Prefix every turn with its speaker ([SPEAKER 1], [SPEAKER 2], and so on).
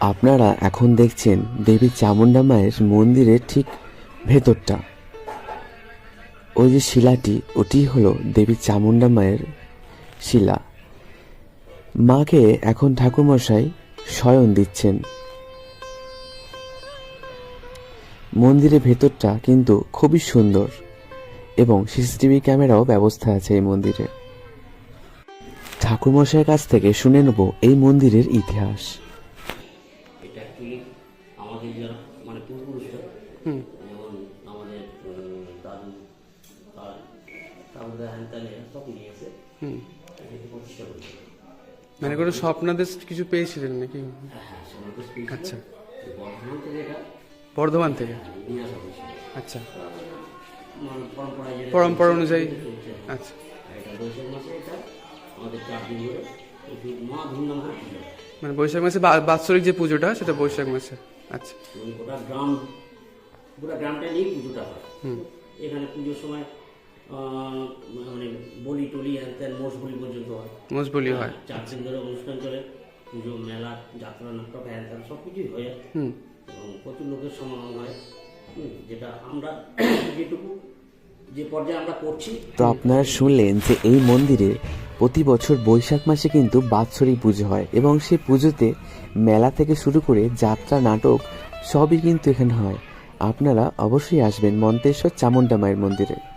[SPEAKER 1] আপনারা এখন দেখছেন দেবী চামুন্ডা মায়ের মন্দিরের ঠিক ভেতরটা। ওই যে শিলাটি, ওটি হলো দেবী চামুন্ডা মায়ের শিলা। মাকে এখন ঠাকুরমশাই শয়ন দিচ্ছেন। মন্দিরের ভেতরটা কিন্তু খুবই সুন্দর এবং সিসিটিভি ক্যামেরাও ব্যবস্থা আছে এই মন্দিরে। ঠাকুরমশাইয়ের কাছ থেকে শুনে নেব এই মন্দিরের ইতিহাস।
[SPEAKER 2] আমাদের যারা মানে পূর্বপুরুষরা যেমন আমাদের দাদু তার সব নিয়ে এসে প্রতিষ্ঠা করেছিল
[SPEAKER 3] মানে কোনো স্বপ্নাদেশ কিছু পেয়েছিলেন নাকি?
[SPEAKER 2] হ্যাঁ হ্যাঁ
[SPEAKER 3] আচ্ছা।
[SPEAKER 2] বর্ধমান থেকে হয়েছিল।
[SPEAKER 3] আচ্ছা।
[SPEAKER 2] মানে
[SPEAKER 3] পরম্পরা অনুযায়ী। আচ্ছা।
[SPEAKER 2] আমাদের চার দিন ধরে ধুমধাম করে হয়।
[SPEAKER 3] মানে বৈশাখ মাসে বা- বাৎসরিক যে পুজোটা সেটা বৈশাখ মাসে। আচ্ছা।
[SPEAKER 2] গোটা গ্রাম গোটা গ্রামটা নিয়েই পুজোটা হয়। এখানে পুজোর সময় মানে বলি টলি হ্যান ত্যান মোষ বলি পর্যন্ত হয়।
[SPEAKER 3] মোষ বলি হয়
[SPEAKER 2] চার দিন ধরে অনুষ্ঠান চলে। পুজো মেলা যাত্রা নাটক হ্যান ত্যান সব কিছুই হয়।
[SPEAKER 3] হুম।
[SPEAKER 2] এবং প্রচুর লোকের সমাগম হয়। হুম, যেটা আমরা যেটুকু যে পর্যায়ে আমরা করছি।
[SPEAKER 1] তো আপনারা শুনলেন যে এই মন্দিরে প্রতি বছর বৈশাখ মাসে কিন্তু বাৎসরিক পুজো হয় এবং সেই পুজোতে মেলা থেকে শুরু করে যাত্রা, নাটক সবই কিন্তু এখানে হয়। আপনারা অবশ্যই আসবেন মন্তেশ্বর চামুণ্ডা মায়ের মন্দিরে।